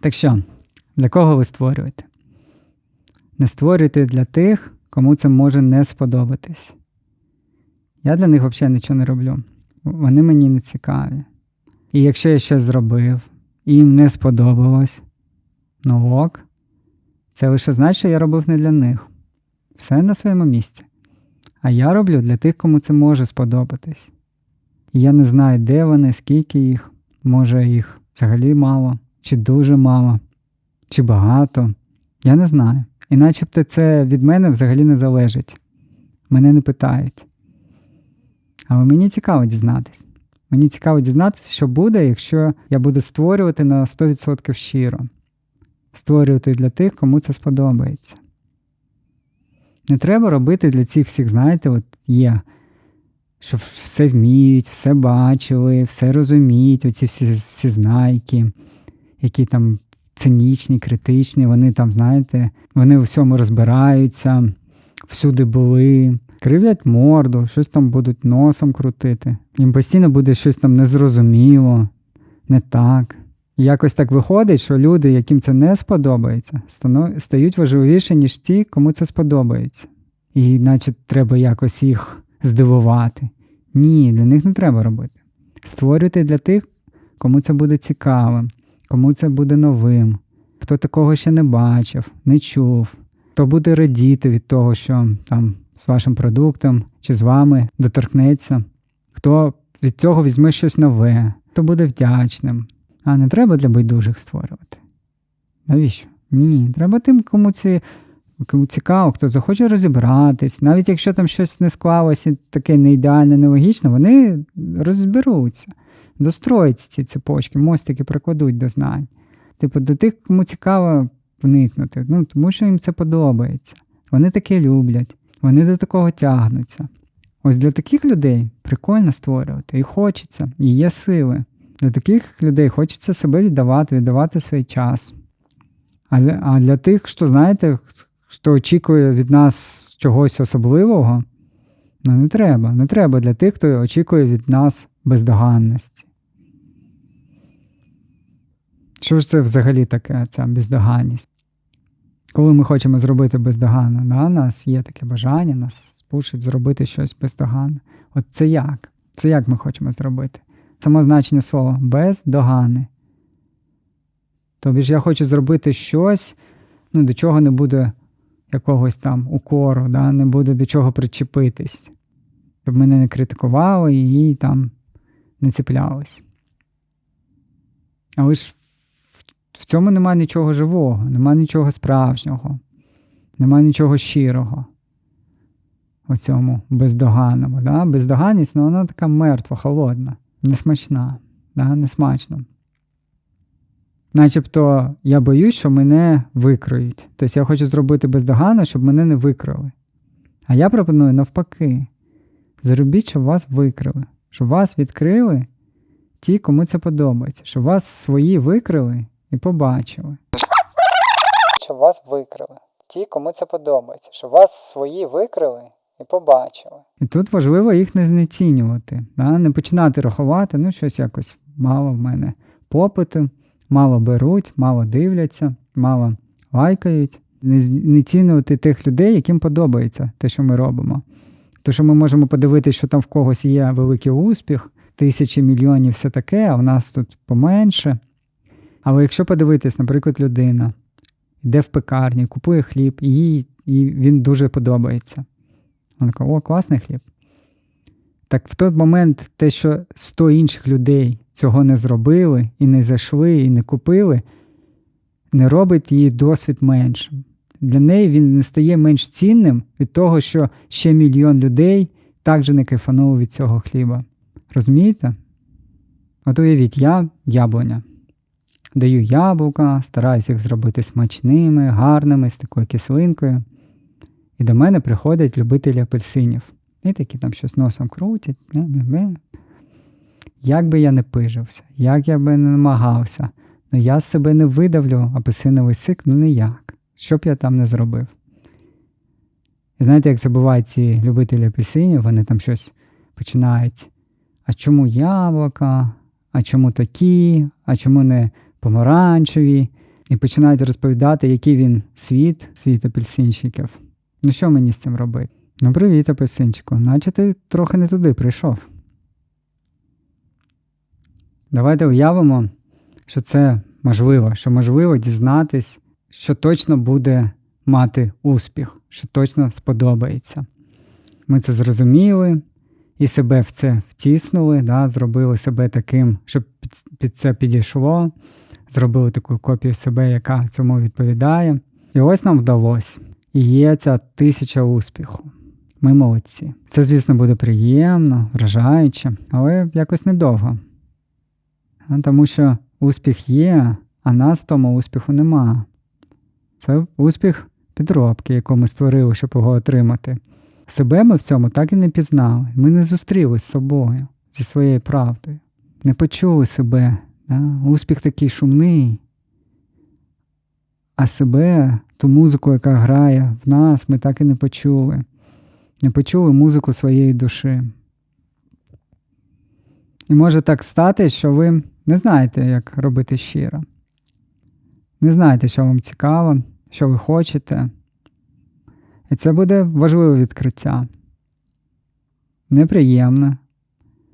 Так що, для кого ви створюєте? Не створюйте для тих, кому це може не сподобатись. Я для них взагалі нічого не роблю. Вони мені не цікаві. І якщо я щось зробив, і їм не сподобалось, ну ок, це лише значить, що я робив не для них. Все на своєму місці. А я роблю для тих, кому це може сподобатись. І я не знаю, де вони, скільки їх, може їх взагалі мало, чи дуже мало, чи багато. Я не знаю. І начебто це від мене взагалі не залежить. Мене не питають. Але мені цікаво дізнатись. Мені цікаво дізнатися, що буде, якщо я буду створювати на 100% щиро. Створювати для тих, кому це сподобається. Не треба робити для цих всіх, знаєте, от є, що все вміють, все бачили, все розуміють, оці всі, всі знайки, які там цинічні, критичні, вони там, знаєте, вони у всьому розбираються, всюди були, кривлять морду, щось там будуть носом крутити. Їм постійно буде щось там незрозуміло, не так. І якось так виходить, що люди, яким це не сподобається, стають важливіші, ніж ті, кому це сподобається. І наче треба якось їх здивувати. Ні, для них не треба робити. Створюйте для тих, кому це буде цікавим, кому це буде новим, хто такого ще не бачив, не чув, хто буде радіти від того, що там з вашим продуктом чи з вами доторкнеться, хто від цього візьме щось нове, хто буде вдячним. А не треба для байдужих створювати. Навіщо? Ні, треба тим, кому це кому цікаво, хто захоче розібратись, навіть якщо там щось не склалося, таке не ідеальне, нелогічне, вони розберуться, достроять ці цепочки, мостики прикладуть до знань. Типу, до тих, кому цікаво вникнути, ну, тому що їм це подобається. Вони таке люблять, вони до такого тягнуться. Ось для таких людей прикольно створювати, і хочеться, і є сили. Для таких людей хочеться себе віддавати, віддавати свій час. А для, а для тих, хто, знаєте, хто очікує від нас чогось особливого, ну не треба. Не треба для тих, хто очікує від нас бездоганності. Що ж це взагалі таке, ця бездоганність? Коли ми хочемо зробити бездоганно, да, нас є таке бажання, нас спушить зробити щось бездоганне. От це як? Це як ми хочемо зробити? Само значення слова бездогани. Тобі ж я хочу зробити щось, ну, до чого не буде якогось там укору, да, не буде до чого причепитись, щоб мене не критикували і там не цеплялись. Але ж цьому нема нічого живого, нема нічого справжнього, нема нічого щирого. У цьому бездоганному. Да? Бездоганність, ну, вона така мертва, холодна, несмачна, да? несмачна. Начебто я боюсь, що мене викроють. Тобто я хочу зробити бездоганно, щоб мене не викрили. А я пропоную навпаки. Зробіть, щоб вас викрили, щоб вас відкрили ті, кому це подобається, щоб вас свої викрили і побачили. Щоб вас викрили. Ті, кому це подобається, щоб вас свої викрили і побачили. І тут важливо їх не знецінювати, да? не починати рахувати, ну щось якось мало в мене попиту мало беруть, мало дивляться, мало лайкають, не цінувати тих людей, яким подобається те, що ми робимо. Тому що ми можемо подивитися, що там в когось є великий успіх, тисячі мільйонів, все таке, а в нас тут поменше. Але якщо подивитись, наприклад, людина йде в пекарні, купує хліб, і їй і він дуже подобається. Вона каже, о, класний хліб. Так в той момент те, що 100 інших людей цього не зробили, і не зайшли, і не купили, не робить її досвід меншим. Для неї він не стає менш цінним від того, що ще мільйон людей також не кайфанули від цього хліба. Розумієте? От уявіть, я яблуня. Даю яблука, стараюся їх зробити смачними, гарними, з такою кислинкою. І до мене приходять любителі апельсинів. І такі там щось носом крутять. Як би я не пижився, як я би не намагався, ну я себе не видавлю апельсиновий сик, ну ніяк. Що б я там не зробив. І знаєте, як буває ці любителі апельсинів, вони там щось починають. А чому яблука? А чому такі? А чому не помаранчеві? і починають розповідати, який він світ, світ апельсинчиків. Ну що мені з цим робити? Ну, привіт, апельсинчику, наче ти трохи не туди прийшов. Давайте уявимо, що це можливо, що можливо дізнатись, що точно буде мати успіх, що точно сподобається. Ми це зрозуміли і себе в це втиснули, да, зробили себе таким, щоб під це підійшло, зробили таку копію себе, яка цьому відповідає. І ось нам вдалося. І є ця тисяча успіху. Ми молодці. Це, звісно, буде приємно, вражаюче, але якось недовго. Тому що успіх є, а нас в тому успіху нема. Це успіх підробки, яку ми створили, щоб його отримати. Себе ми в цьому так і не пізнали. Ми не зустрілись з собою, зі своєю правдою. Не почули себе. Да? Успіх такий шумний. А себе, ту музику, яка грає в нас, ми так і не почули. Не почули музику своєї душі. І може так стати, що ви не знаєте, як робити щиро. Не знаєте, що вам цікаво, що ви хочете. І це буде важливе відкриття. Неприємне.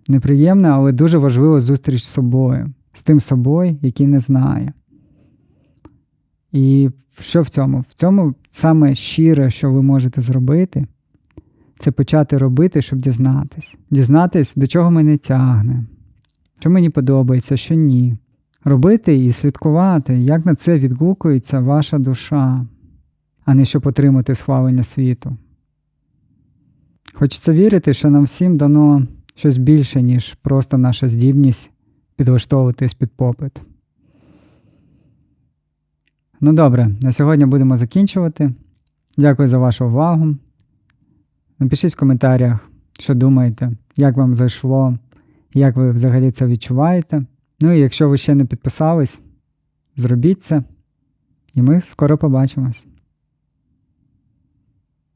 Неприємне, але дуже важлива зустріч з собою, з тим собою, який не знає. І що в цьому? В цьому саме щире, що ви можете зробити, це почати робити, щоб дізнатись. Дізнатись, до чого мене тягне, що мені подобається, що ні. Робити і слідкувати, як на це відгукується ваша душа, а не щоб отримати схвалення світу. Хочеться вірити, що нам всім дано щось більше, ніж просто наша здібність підлаштовуватись під попит. Ну добре, на сьогодні будемо закінчувати. Дякую за вашу увагу. Напишіть в коментарях, що думаєте, як вам зайшло, як ви взагалі це відчуваєте. Ну і якщо ви ще не підписались, зробіть це, і ми скоро побачимось.